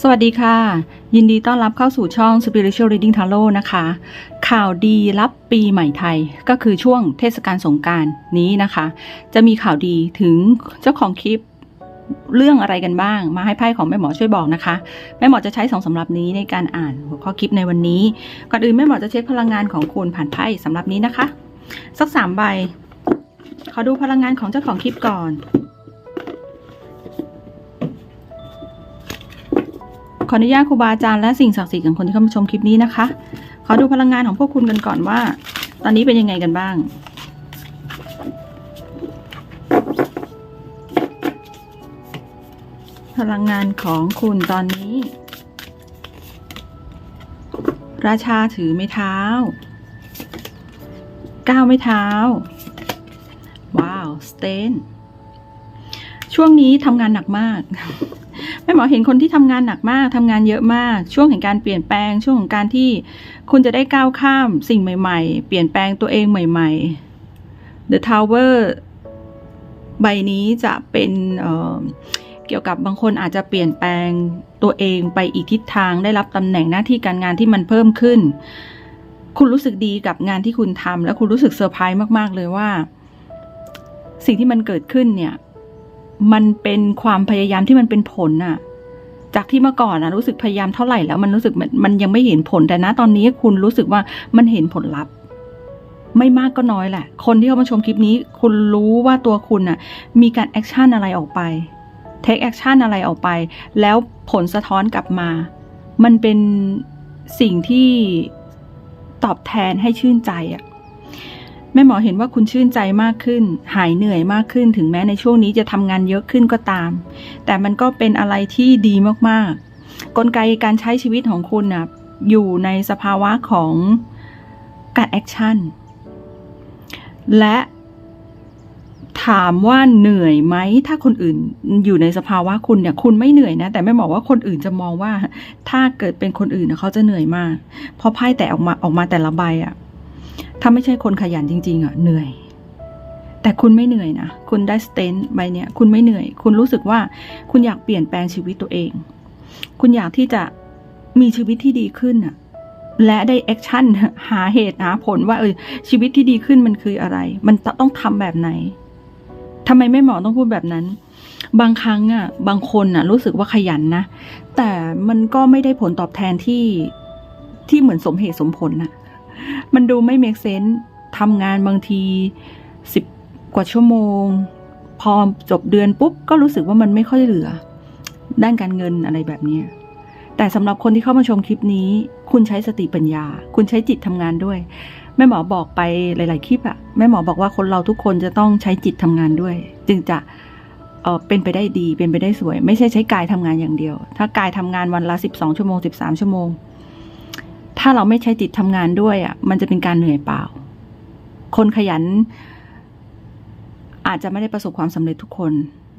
สวัสดีค่ะ ยินดีต้อนรับเข้าสู่ช่อง Spiritual Reading Tarot นะคะ ข่าวดีรับปีใหม่ไทยก็คือช่วงเทศกาลสงการนี้นะคะ จะมีข่าวดีถึงเจ้าของคลิปเรื่องอะไรกันบ้าง มาให้ไพ่ของแม่หมอช่วยบอกนะคะ แม่หมอจะใช้สองสำรับนี้ในการอ่านหัวข้อคลิปในวันนี้ ก่อนอื่นแม่หมอจะเช็คพลังงานของคุณผ่านไพ่สำหรับนี้นะคะ สักสามใบ ขอดูพลังงานของเจ้าของคลิปก่อน ขออนุญาตครูบาอาจารย์และสิ่งศักดิ์สิทธิ์ของคนที่เข้ามาชมคลิปนี้นะคะ ขอดูพลังงานของพวกคุณกันก่อนว่า ตอนนี้เป็นยังไงกันบ้างพลังงานของคุณตอนนี้ ราชาถือไม้เท้า ก้าวไม้เท้า ว้าว สเตน ช่วงนี้ทำงานหนักมาก แม่หมอเห็นคนที่ทำงานหนักมากทำงานเยอะมาก ช่วงแห่งการเปลี่ยนแปลงช่วงของการที่คุณจะได้ก้าวข้ามสิ่งใหม่ ๆ เปลี่ยนแปลงตัวเองใหม่ ๆ The Tower ใบนี้จะเป็นเเกี่ยวกับบางคนอาจจะเปลี่ยนแปลงตัวเองไปอีกทิศทางได้รับตำแหน่งหน้าที่การงานที่มันเพิ่มขึ้น คุณรู้สึกดีกับงานที่คุณทำและคุณรู้สึกเซอร์ไพรส์มาก ๆ เลยว่า สิ่งที่มันเกิดขึ้นเนี่ย มันเป็นความพยายามที่มันเป็นผลน่ะ จากที่เมื่อก่อนนะรู้สึกพยายามเท่าไหร่แล้วมันรู้สึกมันมันยังไม่เห็นผลแต่นะตอนนี้คุณรู้สึกว่ามันเห็นผลลัพธ์ ไม่มากก็น้อยแหละ คนที่เข้ามาชมคลิปนี้ คุณรู้ว่าตัวคุณน่ะ มีการแอคชั่นอะไรออกไปเทคแอคชั่นอะไรออกไป แล้วผลสะท้อนกลับมา มันเป็นสิ่งที่ตอบแทนให้ชื่นใจอะ แม่หมอเห็นว่าคุณชื่นใจมากขึ้น หายเหนื่อยมากขึ้น ถึงแม้ในช่วงนี้จะทำงานเยอะขึ้นก็ตาม แต่มันก็เป็นอะไรที่ดีมากๆ กลไกการใช้ชีวิตของคุณนะอยู่ในสภาวะของการแอคชั่น และถามว่าเหนื่อยไหม ถ้าคนอื่นอยู่ในสภาวะคุณเนี่ยคุณไม่เหนื่อยนะ แต่แม่บอกว่าคนอื่นจะมองว่า ถ้าเกิดเป็นคนอื่นนะเขาจะเหนื่อยมาก เพราะไพ่แต่ออกมาออกมาแต่ละใบอะ ถ้าไม่ใช่คนขยันจริง ๆอะเหนื่อย แต่คุณไม่เหนื่อยนะ คุณได้สเตนใบเนี้ยคุณไม่เหนื่อย คุณรู้สึกว่าคุณอยากเปลี่ยนแปลงชีวิตตัวเอง คุณอยากที่จะมีชีวิตที่ดีขึ้นอะและได้แอคชั่นหาเหตุหาผลว่าเออชีวิตที่ดีขึ้นมันคืออะไร มันต้องทำแบบไหนทำไมไม่หมอต้องพูดแบบนั้น บางครั้งอะบางคนอะ รู้สึกว่าขยันนะ แต่มันก็ไม่ได้ผลตอบแทนที่ที่เหมือนสมเหตุสมผลน่ะ มันดูไม่เมกเซนส์ทำงานบางทีสิบกว่าชั่วโมง พอจบเดือนปุ๊บ ก็รู้สึกว่ามันไม่ค่อยเหลือ ด้านการเงินอะไรแบบนี้ แต่สำหรับคนที่เข้ามาชมคลิปนี้ คุณใช้สติปัญญา คุณใช้จิตทำงานด้วย แม่หมอบอกไปหลาย ๆ คลิปอะแม่หมอบอกว่าคนเราทุกคนจะต้องใช้จิตทำงานด้วย จึงจะเออเป็นไปได้ดีเป็นไปได้สวย ไม่ใช่ใช้กายทำงานอย่างเดียว ถ้ากายทำงานวันละสิบสองชั่วโมงสิบสามชั่วโมง ถ้าเราไม่ใช้จิตทำงานด้วยอะ มันจะเป็นการเหนื่อยเปล่า คนขยัน อาจจะไม่ได้ประสบความสำเร็จทุกคน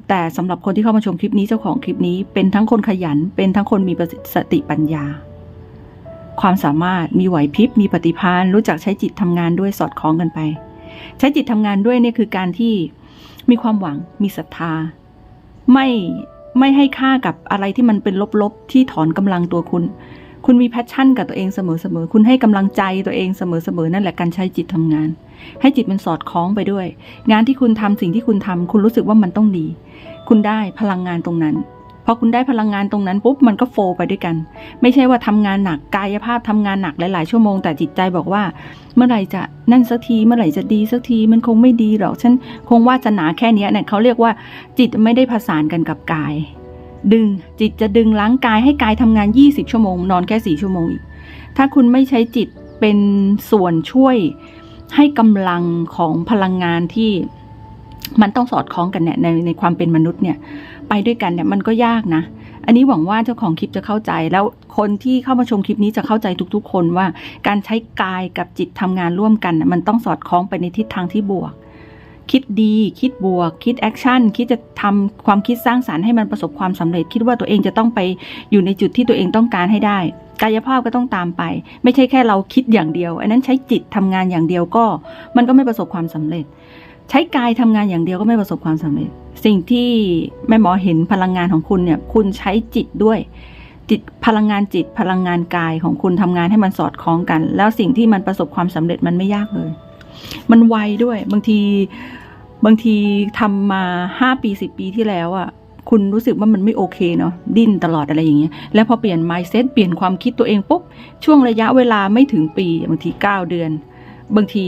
แต่สำหรับคนที่เข้ามาชมคลิปนี้เจ้าของคลิปนี้ เป็นทั้งคนขยัน เป็นทั้งคนมีสติปัญญา ความสามารถมีไหวพริบมีปฏิภาณรู้จักใช้จิตทำงานด้วยสอดคล้องกันไป ใช้จิตทำงานด้วยเนี่ยคือการที่มีความหวังมีศรัทธา ไม่ไม่ให้ค่ากับอะไรที่มันเป็นลบๆที่ถอนกำลังตัวคุณ คุณมีแพชชั่นกับตัวเองเสมอๆ คุณให้กำลังใจตัวเองเสมอๆ นั่นแหละการใช้จิตทำงาน ให้จิตมันสอดคล้องไปด้วย งานที่คุณทำสิ่งที่คุณทำคุณรู้สึกว่ามันต้องดี คุณได้พลังงานตรงนั้นพอคุณได้พลังงานตรงนั้นปุ๊บมันก็โฟไปด้วยกัน ไม่ใช่ว่าทำงานหนักกายภาพทำงานหนักหลายๆ ชั่วโมงแต่จิตใจบอกว่า เมื่อไหร่จะนั่นสักทีเมื่อไหร่จะดีสักทีมันคงไม่ดีหรอกฉันคงว่าสนาแค่นี้เนี่ยเขาเรียกว่าจิตไม่ได้ผสานกันกับกาย ดึงจิตจะดึงล้างกายให้กายทำงาน 20 ชั่วโมง นอนแค่ 4 ชั่วโมงอีก ถ้าคุณไม่ใช้จิตเป็นส่วนช่วยให้กำลังของพลังงานที่มันต้องสอดคล้องกันเนี่ยในในความเป็นมนุษย์เนี่ย ไปด้วยกันเนี่ยมันก็ยากนะ อันนี้หวังว่าเจ้าของคลิปจะเข้าใจ แล้วคนที่เข้ามาชมคลิปนี้จะเข้าใจทุกๆ คนว่าการใช้กายกับจิตทำงานร่วมกัน มันต้องสอดคล้องไปในทิศทางที่บวก คิดดี คิดบวก คิดแอคชั่น คิดจะทำความคิดสร้างสารรค์ให้มันประสบความสำเร็จ คิดว่าตัวเองจะต้องไปอยู่ในจุดที่ตัวเองต้องการให้ได้ กายภาพก็ต้องตามไป ไม่ใช่แค่เราคิดอย่างเดียว อันนั้นใช้จิตทำงานอย่างเดียวก็ มันก็ไม่ประสบความสำเร็จ ใช้กายทำงานอย่างเดียวก็ไม่ประสบความสำเร็จ สิ่งที่แม่หมอเห็นพลังงานของคุณเนี่ยคุณใช้จิตด้วยจิตพลังงานจิตพลังงานกายของคุณทำงานให้มันสอดคล้องกัน แล้วสิ่งที่มันประสบความสำเร็จมันไม่ยากเลย มันไวด้วย บางทีบางทีทำมาห้าปีสิบปีที่แล้วอะ่ะคุณรู้สึกว่ามันไม่โอเคเนาะดิ้นตลอดอะไรอย่างเงี้ยแล้วพอเปลี่ยน mindset เปลี่ยนความคิดตัวเองปุ๊บช่วงระยะเวลาไม่ถึงปีบางทีเก้าเดือน บางที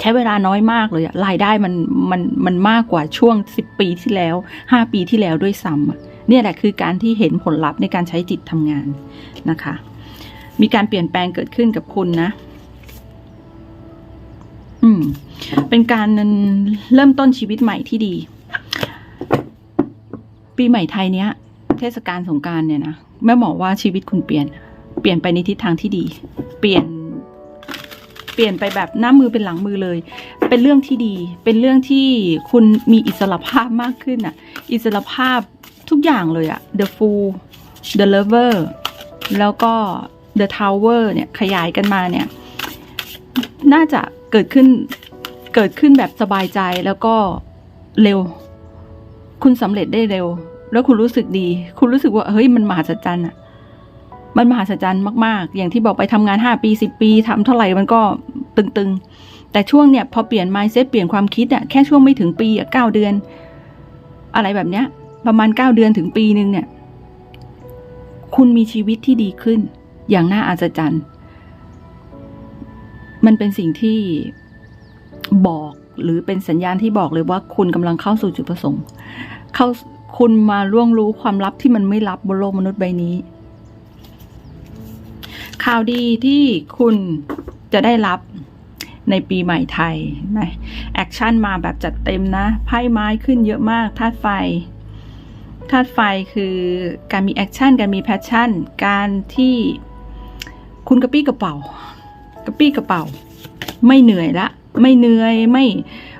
ใช้เวลาน้อยมากเลยอะรายได้มันมันมันมากกว่าช่วงสิบปีที่แล้วห้าปีที่แล้วด้วยซ้ำเนี่ยแหละคือการที่เห็นผลลัพธ์ในการใช้จิตทำงานนะคะ มีการเปลี่ยนแปลงเกิดขึ้นกับคุณนะ อืม เป็นการเริ่มต้นชีวิตใหม่ที่ดี ปีใหม่ไทยเนี้ย เทศกาลสงการเนี่ยนะแม่บอว่าชีวิตคุณเปลี่ยน เปลี่ยนไปในทิศทางที่ดี เปลี่ยน เปลี่ยนไปแบบหน้ามือเป็นหลังมือเลย เป็นเรื่องที่ดี เป็นเรื่องที่คุณมีอิสระภาพมากขึ้นอะ อิสระภาพทุกอย่างเลยอะ The Fool The Lover แล้วก็ The Tower เนี่ยขยายกันมาเนี่ย น่าจะ กิดขึ้นเกิดขึ้นแบบสบายใจแล้วก็เร็ว คุณสำเร็จได้เร็ว แล้วคุณรู้สึกดี คุณรู้สึกว่าเฮ้ยมันมหัศจรรย์อะมันมหัศจรรย์มาก ๆ อย่างที่บอกไปทำงานห้าปีสิบปีทำเท่าไหร่มันก็ตึงๆ แต่ช่วงเนี่ยพอเปลี่ยน mindset เปลี่ยนความคิดอะแค่ช่วงไม่ถึงปีอะเก้าเดือน อะไรแบบเนี้ย ประมาณเก้าเดือนถึงปีหนึ่งเนี่ย คุณมีชีวิตที่ดีขึ้น อย่างน่าอัศจรรย์ มันเป็นสิ่งที่บอกหรือเป็นสัญญาณที่บอกเลยว่าคุณกำลังเข้าสู่จุดประสงค์ เข้าคุณมาล่วงรู้ความลับที่มันไม่ลับบนโลกมนุษย์ใบนี้ ข่าวดีที่คุณจะได้รับในปีใหม่ไทยไหมแอคชั่นมาแบบจัดเต็มนะไพ่ไม้ขึ้นเยอะมากธาตุไฟธาตุไฟคือการมีแอคชั่นการมีแพชชั่น การที่คุณกระปี้กระเป๋า กระปี้กระเป๋า ไม่เหนื่อยละ ไม่เหนื่อยไม่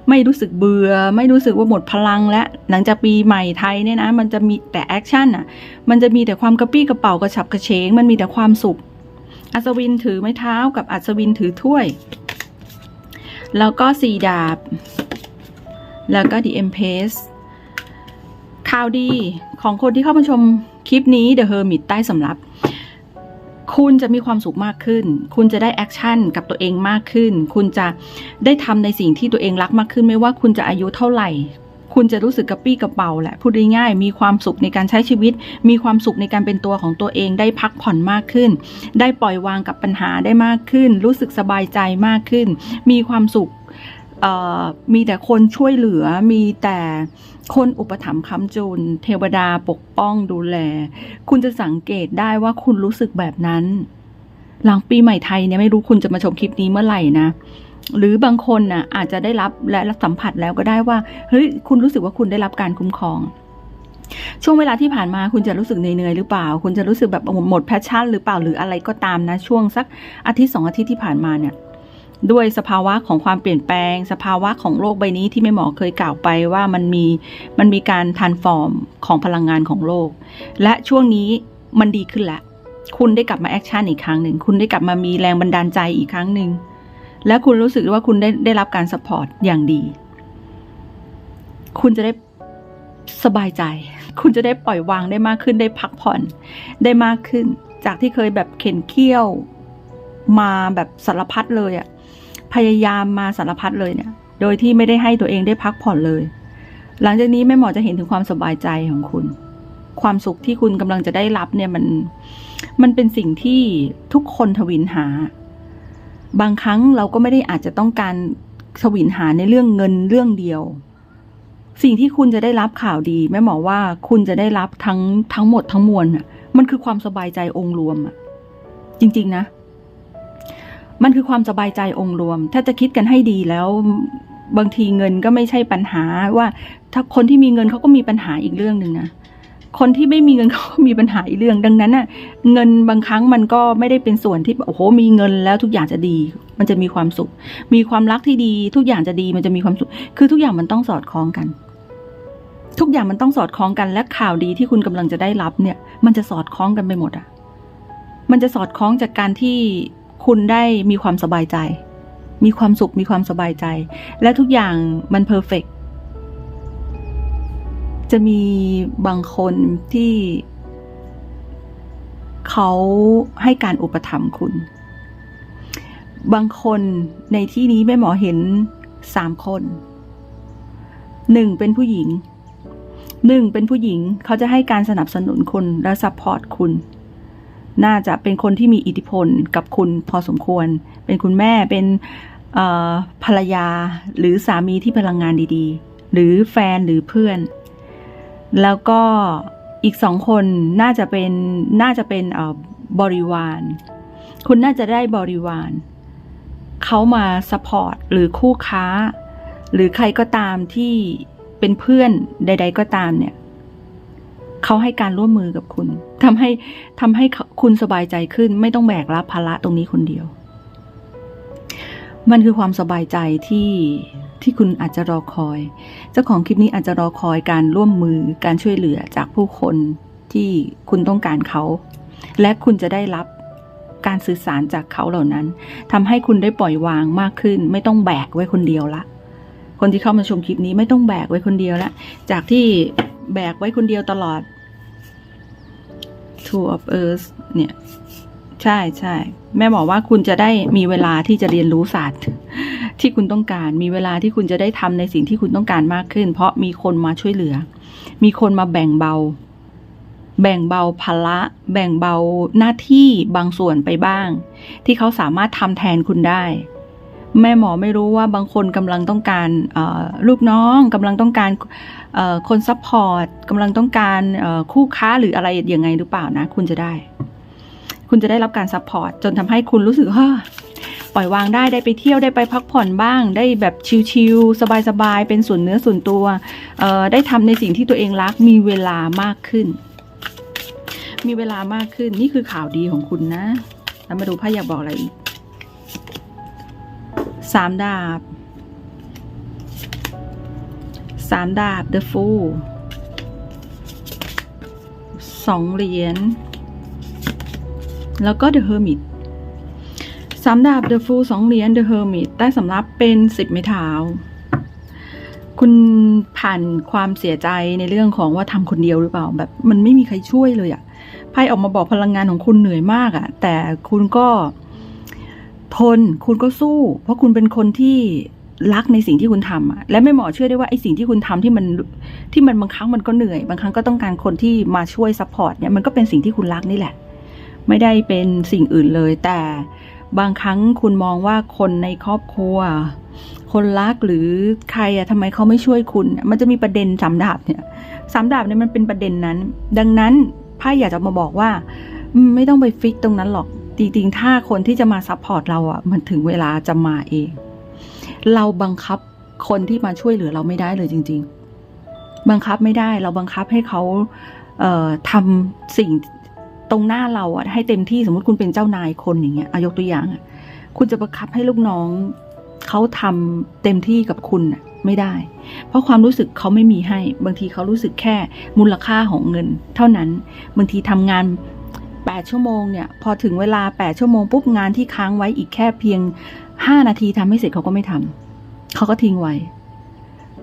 ไม่รู้สึกเบื่อ ไม่รู้สึกว่าหมดพลังแล้วหลังจากปีใหม่ไทยเนี่ยนะ มันจะมีแต่แอคชั่นอะ มันจะมีแต่ความกระปี้กระเป๋ากระฉับกระเฉง มันมีแต่ความสุข อัศวินถือไม้เท้ากับอัศวินถือถ้วย แล้วก็สี่ดาบ แล้วก็ดีเอ็มเพสข่าวดีของคนที่เข้ามาชมคลิปนี้ The Hermit ใต้สำรับ คุณจะมีความสุขมากขึ้น คุณจะได้แอคชั่นกับตัวเองมากขึ้น คุณจะได้ทำในสิ่งที่ตัวเองรักมากขึ้น ไม่ว่าคุณจะอายุเท่าไหร่ คุณจะรู้สึกกระปี้กระเป๋าแหละ พูดง่ายๆ มีความสุขในการใช้ชีวิต มีความสุขในการเป็นตัวของตัวเอง ได้พักผ่อนมากขึ้น ได้ปล่อยวางกับปัญหาได้มากขึ้น รู้สึกสบายใจมากขึ้น มีความสุขมีแต่คนช่วยเหลือ มีแต่ คนอุปถัมภ์ค้ำจุน เทวดาปกป้องดูแล คุณจะสังเกตได้ว่าคุณรู้สึกแบบนั้น หลังปีใหม่ไทยเนี่ยไม่รู้คุณจะมาชมคลิปนี้เมื่อไหร่นะ หรือบางคนน่ะอาจจะได้รับและรับสัมผัสแล้วก็ได้ว่าเฮ้ยคุณรู้สึกว่าคุณได้รับการคุ้มครอง ช่วงเวลาที่ผ่านมาคุณจะรู้สึกเหนื่อยหรือเปล่า คุณจะรู้สึกแบบหมดแพชชั่นหรือเปล่าหรืออะไรก็ตามนะ ช่วงสักอาทิตย์สองอาทิตย์ที่ผ่านมาเนี่ย ด้วยสภาวะของความเปลี่ยนแปลง สภาวะของโลกใบนี้ที่แม่หมอเคยกล่าวไปว่ามันมีมันมีการทันฟอร์มของพลังงานของโลก และช่วงนี้มันดีขึ้นแล้วคุณได้กลับมาแอคชั่นอีกครั้งหนึ่งคุณได้กลับมามีแรงบันดาลใจอีกครั้งหนึ่งและคุณรู้สึกว่าคุณได้ได้รับการสปอร์ตอย่างดี คุณจะได้สบายใจ คุณจะได้ปล่อยวางได้มากขึ้นได้พักผ่อนได้มากขึ้น จากที่เคยแบบเข็นเคี้ยว มาแบบสารพัดเลยอะ พยายามมาสารพัดเลยเนี่ย โดยที่ไม่ได้ให้ตัวเองได้พักผ่อนเลย หลังจากนี้แม่หมอจะเห็นถึงความสบายใจของคุณ ความสุขที่คุณกำลังจะได้รับเนี่ยมัน มันเป็นสิ่งที่ทุกคนทวินหา บางครั้งเราก็ไม่ได้อาจจะต้องการทวินหาในเรื่องเงินเรื่องเดียว สิ่งที่คุณจะได้รับข่าวดีแม่หมอว่าคุณจะได้รับทั้งทั้งหมดทั้งมวลอะมันคือความสบายใจองค์รวมอะจริง ๆ นะ มันคือความสบายใจองค์รวม ถ้าจะคิดกันให้ดีแล้วบางทีเงินก็ไม่ใช่ปัญหาว่า ถ้าคนที่มีเงินเขาก็มีปัญหาอีกเรื่องหนึ่งนะคนที่ไม่มีเงินเขาก็มีปัญหาอีกเรื่องดังนั้นน่ะ เงินบางครั้งมันก็ไม่ได้เป็นส่วนที่โอ้โหมีเงินแล้วทุกอย่างจะดี มันจะมีความสุข มีความรักที่ดี ทุกอย่างจะดีมันจะมีความสุข คือทุกอย่างมันต้องสอดคล้องกัน ทุกอย่างมันต้องสอดคล้องกันและข่าวดีที่คุณกำลังจะได้รับเนี่ย มันจะสอดคล้องกันไปหมดอะ มันจะสอดคล้องจากการที่ คุณได้มีความสบายใจ มีความสุขมีความสบายใจ และทุกอย่างมันเพอร์เฟกจะมีบางคนที่เขาให้การอุปถัมภ์คุณ บางคนในที่นี้แม่หมอเห็นสามคนหนึ่งเป็นผู้หญิงหนึ่งเป็นผู้หญิงเขาจะให้การสนับสนุนคุณและซัพพอร์ตคุณ น่าจะเป็นคนที่มีอิทธิพลกับคุณพอสมควร เป็นคุณแม่เป็นภรรยาหรือสามีที่พลังงานดีๆ หรือแฟนหรือเพื่อน แล้วก็อีกสองคนน่าจะเป็นน่าจะเป็นบริวาร คุณน่าจะได้บริวาร เขามาสปอร์ตหรือคู่ค้า หรือใครก็ตามที่เป็นเพื่อนใด ๆ ก็ตามเนี่ย เขาให้การร่วมมือกับคุณทำให้ทำให้คุณสบายใจขึ้น ไม่ต้องแบกรับภาระตรงนี้คนเดียว มันคือความสบายใจที่ที่คุณอาจจะรอคอย เจ้าของคลิปนี้อาจจะรอคอยการร่วมมือการช่วยเหลือจากผู้คนที่คุณต้องการเขา และคุณจะได้รับการสื่อสารจากเขาเหล่านั้นทำให้คุณได้ปล่อยวางมากขึ้น ไม่ต้องแบกไว้คนเดียวละ คนที่เข้ามาชมคลิปนี้ไม่ต้องแบกไว้คนเดียวละ จากที่แบกไว้คนเดียวตลอด Two of Earth เนี่ย ใช่ใช่แม่บอกว่าคุณจะได้มีเวลาที่จะเรียนรู้ศาสตร์ ที่คุณต้องการ มีเวลาที่คุณจะได้ทำในสิ่งที่คุณต้องการมากขึ้น เพราะมีคนมาช่วยเหลือ มีคนมาแบ่งเบา แบ่งเบาภาระแบ่งเบาหน้าที่บางส่วนไปบ้าง ที่เขาสามารถทำแทนคุณได้ แม่หมอไม่รู้ว่าบางคนกำลังต้องการลูกน้องกำลังต้องการคนซัพพอร์ตกำลังต้องการคู่ค้าหรืออะไรอย่างไงหรือเปล่านะ คุณจะได้ คุณจะได้รับการซัพพอร์ตจนทำให้คุณรู้สึกว่าปล่อยวางได้ได้ไปเที่ยวได้ไปพักผ่อนบ้าง ได้แบบชิลๆสบายๆเป็นส่วนเนื้อส่วนตัวได้ทำในสิ่งที่ตัวเองรักมีเวลามากขึ้น มีเวลามากขึ้นนี่คือข่าวดีของคุณนะแล้วมาดูไพ่อยากบอกอะไรอีก สามดาบสามดาบ the fool สองเหรียญ แล้วก็ the hermit สามดาบ the fool สองเหรียญ the hermit ใต้สำรับเป็นสิบไม้เท้า คุณผ่านความเสียใจในเรื่องของว่าทำคนเดียวหรือเปล่า แบบมันไม่มีใครช่วยเลยอะไพ่ออกมาบอกพลังงานของคุณเหนื่อยมากอะแต่คุณก็ ทนคุณก็สู้ เพราะคุณเป็นคนที่รักในสิ่งที่คุณทำอะและไม่หมอเชื่อได้ว่าไอ้สิ่งที่คุณทำที่มันที่มันบางครั้งมันก็เหนื่อย บางครั้งก็ต้องการคนที่มาช่วยซัพพอร์ตเนี่ยมันก็เป็นสิ่งที่คุณรักนี่แหละ ไม่ได้เป็นสิ่งอื่นเลย แต่บางครั้งคุณมองว่าคนในครอบครัว คนรักหรือใครอะทำไมเขาไม่ช่วยคุณ มันจะมีประเด็นสามดาบเนี่ยสามดาบเนี่ยมันเป็นประเด็นนั้น ดังนั้นไพ่อยากจะมาบอกว่า ไม่ต้องไปฟิกตรงนั้นหรอก จริงๆ ถ้าคนที่จะมาซัพพอร์ตเราอะ มันถึงเวลาจะมาเอง เราบังคับคนที่มาช่วยเหลือเราไม่ได้เลยจริง ๆ บังคับไม่ได้ เราบังคับให้เขาเทำสิ่งตรงหน้าเราอะให้เต็มที่สมมติคุณเป็นเจ้านายคนอย่างเงี้ยอายกตัวอย่างอะคุณจะบังคับให้ลูกน้องเขาทำเต็มที่กับคุณอะไม่ได้ เพราะความรู้สึกเขาไม่มีให้ บางทีเขารู้สึกแค่มูลค่าของเงิน เท่านั้น บางทีทำงาน 8 ชั่วโมงเนี่ย พอถึงเวลา 8 ชั่วโมงปุ๊บงานที่ค้างไว้อีกแค่เพียง 5 นาทีทำให้เสร็จเขาก็ไม่ทำเขาก็ทิ้งไว้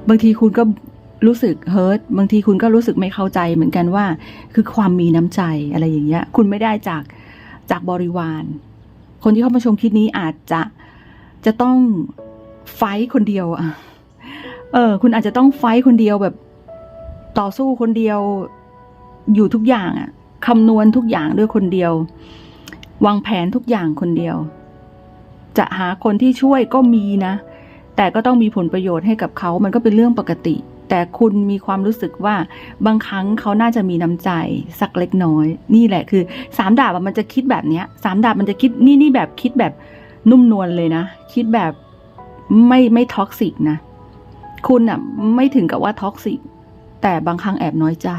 บางทีคุณก็รู้สึกเฮิร์ตบางทีคุณก็รู้สึกไม่เข้าใจเหมือนกันว่า คือความมีน้ำใจอะไรอย่างเงี้ย คุณไม่ได้จากจากบริวาร คนที่เข้ามาชมคลิปนี้อาจจะจะต้องไฟคนเดียวอะเออ คุณอาจจะต้องไฟคนเดียวแบบต่อสู้คนเดียวอยู่ทุกอย่างอะ คำนวณทุกอย่างด้วยคนเดียว วางแผนทุกอย่างคนเดียว จะหาคนที่ช่วยก็มีนะ แต่ก็ต้องมีผลประโยชน์ให้กับเขามันก็เป็นเรื่องปกติ แต่คุณมีความรู้สึกว่าบางครั้งเขาน่าจะมีน้ำใจสักเล็กน้อย นี่แหละคือสามดาบมันจะคิดแบบนี้สามดาบมันจะคิดนี่นี่แบบคิดแบบนุ่มนวลเลยนะ คิดแบบไม่ไม่ท็อกซิกนะ คุณอะไม่ถึงกับว่าท็อกซิกแต่บางครั้งแอบน้อยใจ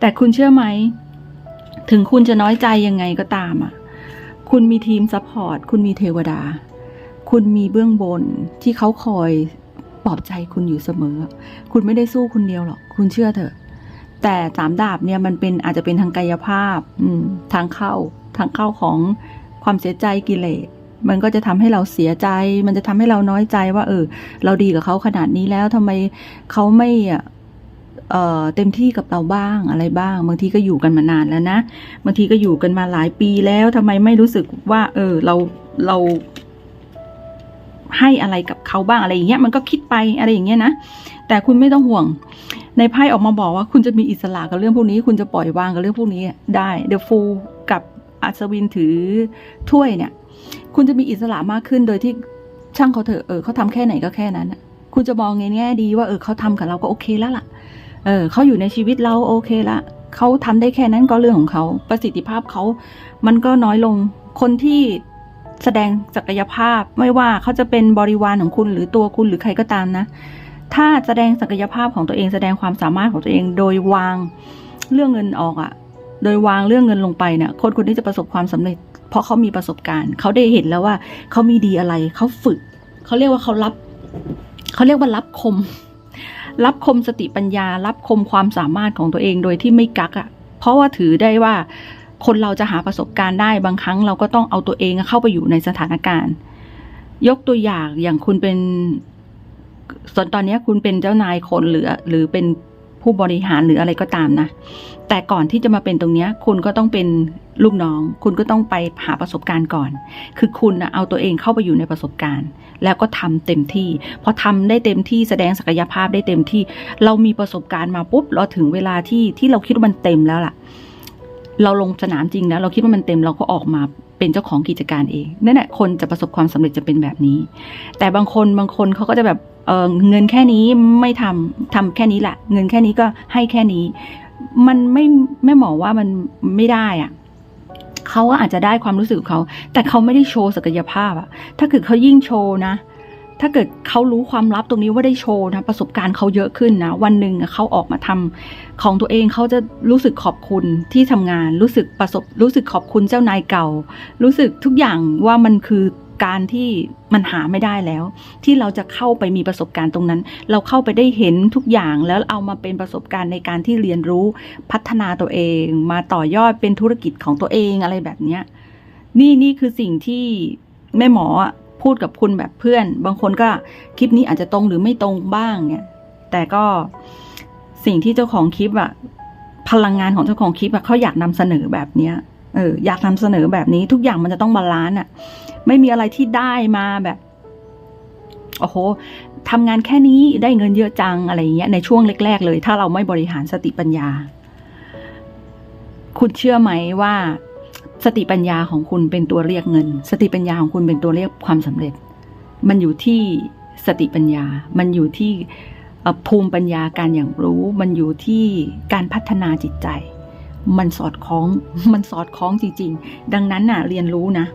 แต่คุณเชื่อไหม ถึงคุณจะน้อยใจยังไงก็ตามอะ คุณมีทีมซัพพอร์ต คุณมีเทวดา คุณมีเบื้องบนที่เขาคอยปลอบใจคุณอยู่เสมอ คุณไม่ได้สู้คนเดียวหรอก คุณเชื่อเถอะ แต่สามดาบเนี่ยมันเป็นอาจจะเป็นทางกายภาพ อืม ทางเข้า ทางเข้าของความเสียใจกิเลส มันก็จะทำให้เราเสียใจ มันจะทำให้เราน้อยใจว่า เออ เราดีกับเขาขนาดนี้แล้วทำไมเขาไม่ เอ่อเต็มที่กับเราบ้างอะไรบ้าง บางทีก็อยู่กันมานานแล้วนะบางทีก็อยู่กันมาหลายปีแล้วทำไมไม่รู้สึกว่า เออเราเรา ให้อะไรกับเขาบ้างอะไรอย่างเงี้ยมันก็คิดไปอะไรอย่างเงี้ยนะแต่คุณไม่ต้องห่วง ในไพ่ออกมาบอกว่าคุณจะมีอิสระกับเรื่องพวกนี้ คุณจะปล่อยวางกับเรื่องพวกนี้ได้เดอะฟูกับอัศวินถือถ้วยเนี่ย คุณจะมีอิสระมากขึ้นโดยที่ช่างเขาเถอะเออเขาทำแค่ไหนก็แค่นั้นคุณจะมองในแง่ดีว่าเออเขาทำกับเราก็โอเคแล้วล่ะ เออเขาอยู่ในชีวิตเราโอเคละเขาทำได้แค่นั้นก็เรื่องของเขาประสิทธิภาพเขา มันก็น้อยลงคนที่แสดงศักยภาพไม่ว่าเขาจะเป็นบริวารของคุณหรือตัวคุณหรือใครก็ตามนะ ถ้าแสดงศักยภาพของตัวเองแสดงความสามารถของตัวเอง โดยวางเรื่องเงินออกอะโดยวางเรื่องเงินลงไปเนี่ยคนคนนี้จะประสบความสำเร็จ เพราะเขามีประสบการณ์ เขาได้เห็นแล้วว่าเขามีดีอะไร เขาฝึก เขาเรียกว่าเขารับ เขาเรียกว่ารับคม รับคมสติปัญญา รับคมความสามารถของตัวเองโดยที่ไม่กักอะ่ะ เพราะว่าถือได้ว่าคนเราจะหาประสบการณ์ได้บางครั้งเราก็ต้องเอาตัวเองเข้าไปอยู่ในสถานการณ์ ยกตัวอย่างอย่างคุณเป็นส่วนตอนนี้คุณเป็นเจ้านายคนหรือหรือเป็น ผู้บริหารหรืออะไรก็ตามนะ แต่ก่อนที่จะมาเป็นตรงนี้คุณก็ต้องเป็นลูกน้อง คุณก็ต้องไปหาประสบการณ์ก่อน คือคุณนะเอาตัวเองเข้าไปอยู่ในประสบการณ์ แล้วก็ทำเต็มที่ พอทำได้เต็มที่แสดงศักยภาพได้เต็มที่ เรามีประสบการณ์มาปุ๊บเราถึงเวลาที่ที่เราคิดว่ามันเต็มแล้วล่ะ เราลงสนามจริงแล้ว เราคิดว่ามันเต็มเราก็ออกมา เป็นเจ้าของกิจการเองนั่นแหละคนจะประสบความสำเร็จจะเป็นแบบนี้ แต่บางคนบางคนเขาก็จะแบบเออเงินแค่นี้ไม่ทำทำแค่นี้แหละเงินแค่นี้ก็ให้แค่นี้ มันไม่แม่หมอว่ามันไม่ได้อะเขาก็อาจจะได้ความรู้สึกเขา แต่เขาไม่ได้โชว์ศักยภาพอะถ้าเกิดเขายิ่งโชว์นะ ถ้าเกิดเขารู้ความลับตรงนี้ว่าได้โชว์นะประสบการณ์เขาเยอะขึ้นนะวันหนึ่งเขาออกมาทำของตัวเองเขาจะรู้สึกขอบคุณที่ทำงาน รู้สึกประสบรู้สึกขอบคุณเจ้านายเก่า รู้สึกทุกอย่างว่ามันคือการที่มันหาไม่ได้แล้ว ที่เราจะเข้าไปมีประสบการณ์ตรงนั้น เราเข้าไปได้เห็นทุกอย่างแล้วเอามาเป็นประสบการณ์ในการที่เรียนรู้พัฒนาตัวเอง มาต่อยอดเป็นธุรกิจของตัวเองอะไรแบบเนี้ยนี่นี่คือสิ่งที่แม่หมออะ พูดกับคุณแบบเพื่อน บางคนก็คลิปนี้อาจจะตรงหรือไม่ตรงบ้างเนี่ย แต่ก็สิ่งที่เจ้าของคลิปอะพลังงานของเจ้าของคลิปอะเขาอยากนำเสนอแบบเนี้ยเอออยากนำเสนอแบบนี้ทุกอย่างมันจะต้องบาลานซ์อะไม่มีอะไรที่ได้มาแบบโอ้โหทำงานแค่นี้ได้เงินเยอะจังอะไรเงี้ยในช่วงแรก ๆ เลย ถ้าเราไม่บริหารสติปัญญา คุณเชื่อไหมว่า สติปัญญาของคุณเป็นตัวเรียกเงิน สติปัญญาของคุณเป็นตัวเรียกความสำเร็จ มันอยู่ที่สติปัญญา มันอยู่ที่ภูมิปัญญาการอย่างรู้ มันอยู่ที่การพัฒนาจิตใจ มันสอดคล้อง มันสอดคล้องจริง ๆ ดังนั้นน่ะเรียนรู้นะ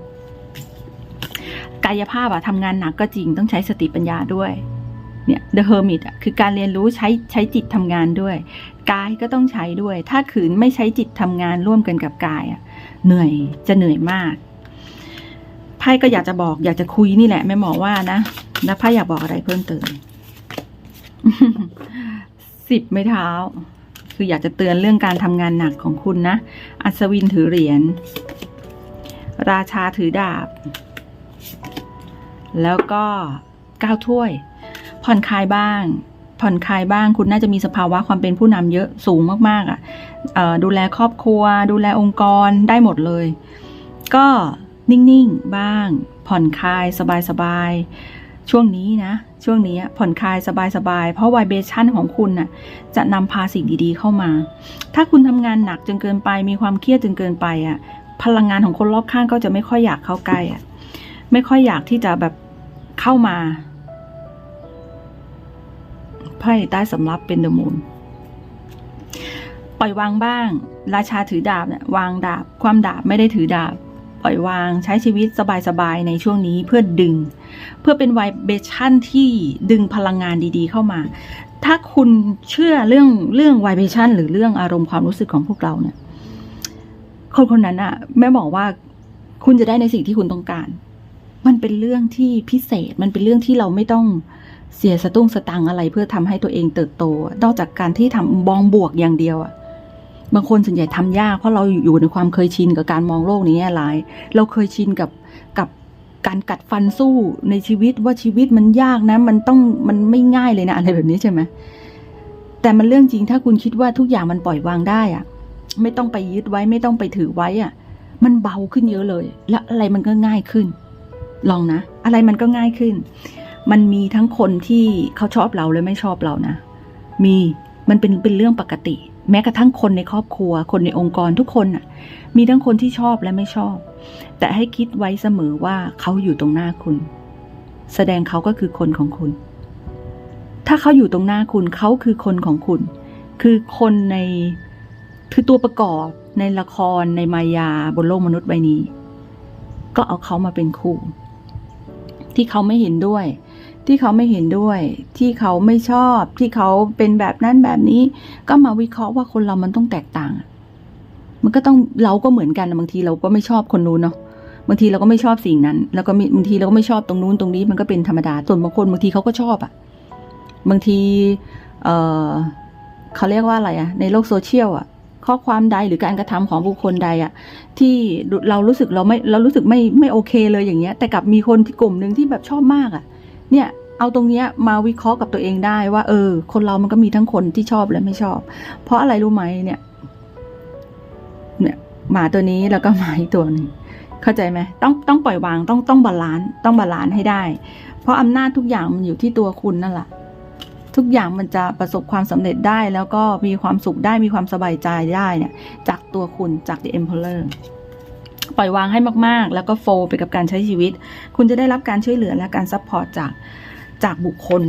กายภาพอะทำงานหนักก็จริงต้องใช้สติปัญญาด้วยเนี่ย The Hermit อะคือการเรียนรู้ใช้ใช้จิตทำงานด้วย กายก็ต้องใช้ด้วย ถ้าขืนไม่ใช้จิตทำงานร่วมกันกับกายอะ เหนื่อยจะเหนื่อยมากไพ่ก็อยากจะบอก อยากจะคุยนี่แหละแม่หมอว่านะแล้วไพ่อยากบอกอะไรเพิ่มเติมสิบไม่เท้า คืออยากจะเตือนเรื่องการทำงานหนักของคุณนะ อัศวินถือเหรียญ ราชาถือดาบ แล้วก็ก้าวถ้วย ผ่อนคลายบ้าง ผ่อนคลายบ้าง คุณน่าจะมีสภาวะความเป็นผู้นำเยอะสูงมากๆอะ่ะดูแลครอบครัว ดูแลองค์กรได้หมดเลย ก็นิ่งๆบ้าง ผ่อนคลายสบายๆช่วงนี้นะ ช่วงนี้ผ่อนคลายสบายๆเพราะไวเบชั่นของคุณน่ะจะนำพาสิ่งดีๆเข้ามา ถ้าคุณทำงานหนักจนเกินไป มีความเครียดจนเกินไปอะพลังงานของคนรอบข้างก็จะไม่ค่อยอยากเข้าใกล้อะไม่ค่อยอยากที่จะแบบเข้ามา ไพ่ใต้สำรับเป็นเดอะมูนปล่อยวางบ้าง ราชาถือดาบเนี่ยวางดาบ ความดาบไม่ได้ถือดาบ ปล่อยวางใช้ชีวิตสบายๆ ในช่วงนี้เพื่อดึง เพื่อเป็นไวเบชั่นที่ดึงพลังงานดีๆเข้ามา ถ้าคุณเชื่อเรื่องเรื่องไวเบชั่นหรือเรื่องอารมณ์ความรู้สึกของพวกเราเนี่ย คนคนนั้นอะแม่บอกว่าคุณจะได้ในสิ่งที่คุณต้องการ มันเป็นเรื่องที่พิเศษ มันเป็นเรื่องที่เราไม่ต้อง เสียสตุ้งสตังอะไรเพื่อทำให้ตัวเองเติบโต นอกจากการที่ทำมองบวกอย่างเดียวอะบางคนส่วนใหญ่ทำยาก เพราะเราอยู่ในความเคยชินกับการมองโลกในแง่ร้าย เราเคยชินกับกับการกัดฟันสู้ในชีวิตว่าชีวิตมันยากนะ มันต้องมันไม่ง่ายเลยนะอะไรแบบนี้ใช่ไหมแต่มันเรื่องจริงถ้าคุณคิดว่าทุกอย่างมันปล่อยวางได้อะไม่ต้องไปยึดไว้ไม่ต้องไปถือไว้อะมันเบาขึ้นเยอะเลย และอะไรมันก็ง่ายขึ้น ลองนะ อะไรมันก็ง่ายขึ้น มันมีทั้งคนที่เขาชอบเราและไม่ชอบเรานะ มีมันเป็นเป็นเรื่องปกติ แม้กระทั่งคนในครอบครัว คนในองค์กรทุกคนน่ะ มีทั้งคนที่ชอบและไม่ชอบ แต่ให้คิดไว้เสมอว่าเขาอยู่ตรงหน้าคุณ แสดงเขาก็คือคนของคุณ ถ้าเขาอยู่ตรงหน้าคุณเขาคือคนของคุณ คือคนในคือตัวประกอบในละครในมายาบนโลกมนุษย์ใบนี้ ก็เอาเขามาเป็นคู่ ที่เขาไม่เห็นด้วย ที่เขาไม่เห็นด้วย ที่เขาไม่ชอบ ที่เขาเป็นแบบนั้นแบบนี้ ก็มาวิเคราะห์ว่าคนเรามันต้องแตกต่าง มันก็ต้องเราก็เหมือนกันบางทีเราก็ไม่ชอบคนนู้นเนาะบางทีเราก็ไม่ชอบสิ่งนั้น แล้วก็มีบางทีเราก็ไม่ชอบตรงนู้นตรงนี้มันก็เป็นธรรมดาส่วนบางคนบางทีเขาก็ชอบอะบางที เออเขาเรียกว่าอะไรอะในโลกโซเชียลอะข้อความใดหรือการกระทำของบุคคลใดอะที่เรารู้สึกเราไม่เรารู้สึกไม่ไม่โอเคเลยอย่างเงี้ย แต่กลับมีคนที่กลุ่มหนึ่งที่แบบชอบมากอะ เนี่ย เอาตรงเนี้ยมาวิเคราะห์กับตัวเองได้ว่าเออ คนเรามันก็มีทั้งคนที่ชอบและไม่ชอบ เพราะอะไรรู้ไหมเนี่ย เนี่ยหมาตัวนี้แล้วก็หมาอีกตัวหนึ่งเข้าใจไหมต้องต้องปล่อยวางต้องต้องบาลานซ์ต้องบาลานซ์ให้ได้ เพราะอำนาจทุกอย่างมันอยู่ที่ตัวคุณนั่นแหละทุกอย่างมันจะประสบความสำเร็จได้แล้วก็มีความสุขได้มีความสบายใจได้เนี่ยจากตัวคุณจาก The Emperor ปล่อยวางให้มากๆ แล้วก็โฟลไปกับการใช้ชีวิต คุณจะได้รับการช่วยเหลือและการซัพพอร์ตจาก จากบุคคล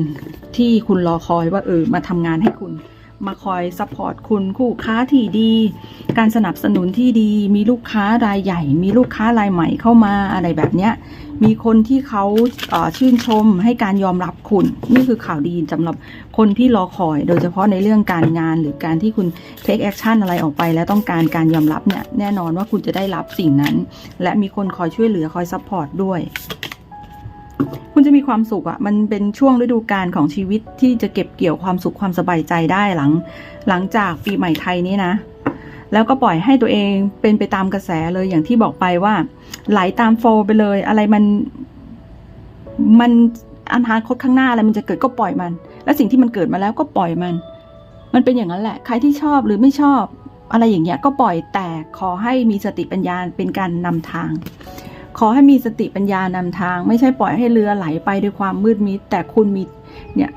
ที่คุณรอคอยว่าเออมาทำงานให้คุณ มาคอยซัพพอร์ตคุณคู่ค้าที่ดี การสนับสนุนที่ดี มีลูกค้ารายใหญ่ มีลูกค้ารายใหม่เข้ามาอะไรแบบเนี้ย มีคนที่เขาเออชื่นชมให้การยอมรับคุณ นี่คือข่าวดีสำหรับคนที่รอคอย โดยเฉพาะในเรื่องการงานหรือการที่คุณ take action อะไรออกไป แล้วต้องการการยอมรับเนี่ยแน่นอนว่าคุณจะได้รับสิ่งนั้น และมีคนคอยช่วยเหลือคอยซัพพอร์ตด้วย คุณจะมีความสุขอะ่ะ มันเป็นช่วงฤดูกาลของชีวิตที่จะเก็บเกี่ยวความสุขความสบายใจได้หลัง หลังจากปีใหม่ไทยนี้นะ แล้วก็ปล่อยให้ตัวเองเป็นไปตามกระแสเลยอย่างที่บอกไปว่า ไหลตามโฟลไปเลย อะไรมันมันอนาคตข้างหน้าอะไรมันจะเกิดก็ปล่อยมัน และสิ่งที่มันเกิดมาแล้วก็ปล่อยมัน มันเป็นอย่างนั้นแหละ ใครที่ชอบหรือไม่ชอบ อะไรอย่างเงี้ยก็ปล่อยแต่ขอให้มีสติปัญญาเป็นการนำทาง ขอให้มีสติปัญญานำทาง ไม่ใช่ปล่อยให้เรือไหลไปด้วยความมืดมิด แต่คุณมีเนี่ย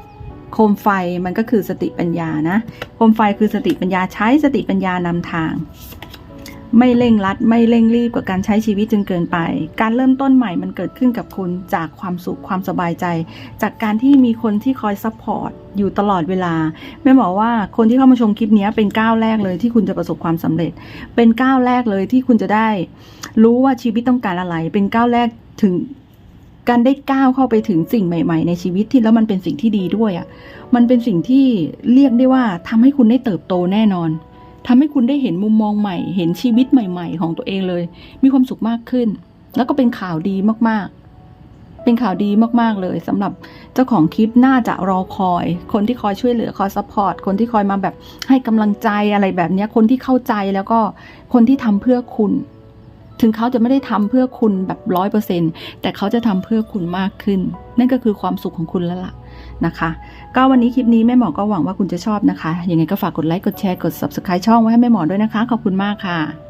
โคมไฟมันก็คือสติปัญญานะโคมไฟคือสติปัญญาใช้สติปัญญานำทาง ไม่เร่งรัด ไม่เร่งรีบกับการใช้ชีวิตจนเกินไป การเริ่มต้นใหม่มันเกิดขึ้นกับคุณจากความสุขความสบายใจ จากการที่มีคนที่คอยซัพพอร์ตอยู่ตลอดเวลาแม่บอกว่าคนที่เข้ามาชมคลิปนี้เป็นก้าวแรกเลยที่คุณจะประสบความสำเร็จ เป็นก้าวแรกเลยที่คุณจะได้ รู้ว่าชีวิตต้องการอะไร เป็นก้าวแรกถึงการได้ก้าวเข้าไปถึงสิ่งใหม่ ๆ ในชีวิตที่แล้วมันเป็นสิ่งที่ดีด้วยอะ่ะ มันเป็นสิ่งที่เรียกได้ว่าทำให้คุณได้เติบโตแน่นอน ทำให้คุณได้เห็นมุมมองใหม่ เห็นชีวิตใหม่ ๆ ของตัวเองเลย มีความสุขมากขึ้น แล้วก็เป็นข่าวดีมากๆ เป็นข่าวดีมากๆเลยสำหรับเจ้าของคลิปน่าจะรอคอย คนที่คอยช่วยเหลือคอยซัพพอร์ตคนที่คอยมาแบบให้กำลังใจอะไรแบบนี้คนที่เข้าใจแล้วก็คนที่ทำเพื่อคุณ ถึงเขาจะไม่ได้ทำเพื่อคุณแบบร้อยเปอร์เซ็นแต่เขาจะทำเพื่อคุณมากขึ้น นั่นก็คือความสุขของคุณแล้วล่ะ นะคะ ก็วันนี้คลิปนี้แม่หมอก็หวังว่าคุณจะชอบนะคะ ยังไงก็ฝากกดไลค์ กดแชร์ กด subscribe ช่องไว้ให้แม่หมอด้วยนะคะ ขอบคุณมากค่ะ